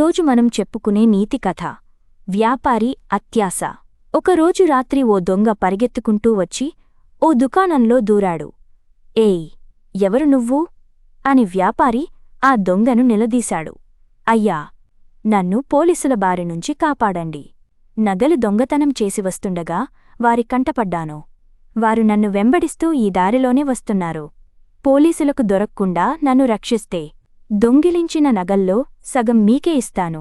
ఈరోజు మనం చెప్పుకునే నీతి కథ వ్యాపారి అత్యాస. ఒకరోజు రాత్రి ఓ దొంగ పరిగెత్తుకుంటూ వచ్చి ఓ దుకాణంలో దూరాడు. ఏయ్ ఎవరు నువ్వు అని వ్యాపారి ఆ దొంగను నిలదీశాడు. అయ్యా నన్ను పోలీసుల బారి నుంచి కాపాడండి. నగలు దొంగతనం చేసి వస్తుండగా వారి కంటపడ్డాను. వారు నన్ను వెంబడిస్తూ ఈ దారిలోనే వస్తున్నారు. పోలీసులకు దొరక్కుండా నన్ను రక్షిస్తే దొంగిలించిన నగల్లో సగం మీకే ఇస్తాను.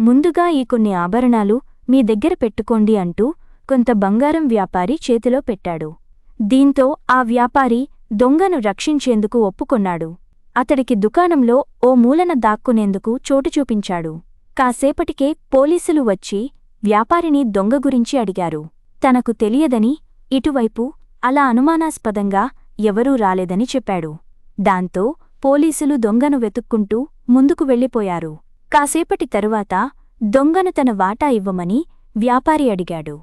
ముందుగా ఈ కొన్ని ఆభరణాలు మీ దగ్గర పెట్టుకోండి అంటూ కొంత బంగారం వ్యాపారి చేతిలో పెట్టాడు. దీంతో ఆ వ్యాపారి దొంగను రక్షించేందుకు ఒప్పుకొన్నాడు. అతడికి దుకాణంలో ఓ మూలన దాక్కునేందుకు చోటు చూపించాడు. కాసేపటికే పోలీసులు వచ్చి వ్యాపారిని దొంగ గురించి అడిగారు. తనకు తెలియదని ఇటువైపు అలా అనుమానాస్పదంగా ఎవరూ రాలేదని చెప్పాడు. దాంతో పోలీసులు దొంగను వెతుక్కుంటూ ముందుకు వెళ్ళిపోయారు. కాసేపటి తరువాత దొంగను తన వాటా ఇవ్వమని వ్యాపారి అడిగాడు.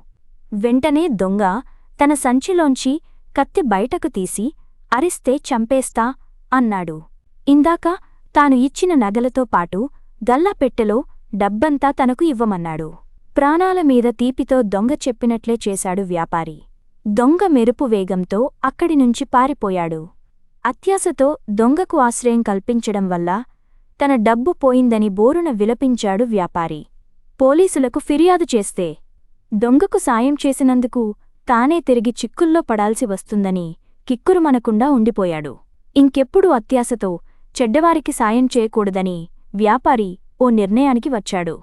వెంటనే దొంగ తన సంచిలోంచి కత్తి బయటకు తీసి అరిస్తే చంపేస్తా అన్నాడు. ఇందాక తాను ఇచ్చిన నగలతో పాటు గల్లాపెట్టెలో డబ్బంతా తనకు ఇవ్వమన్నాడు. ప్రాణాల మీద తీపితో దొంగ చెప్పినట్లే చేశాడు వ్యాపారి. దొంగ మెరుపు వేగంతో అక్కడినుంచి పారిపోయాడు. అత్యాశతో దొంగకు ఆశ్రయం కల్పించడం వల్ల తన డబ్బు పోయిందని బోరున విలపించాడు వ్యాపారి. పోలీసులకు ఫిర్యాదు చేస్తే దొంగకు సాయం చేసినందుకు తానే తిరిగి చిక్కుల్లో పడాల్సి వస్తుందని కిక్కురుమనకుండా ఉండిపోయాడు. ఇంకెప్పుడు అత్యాశతో చెడ్డవారికి సాయం చేయకూడదని వ్యాపారి ఓ నిర్ణయానికి వచ్చాడు.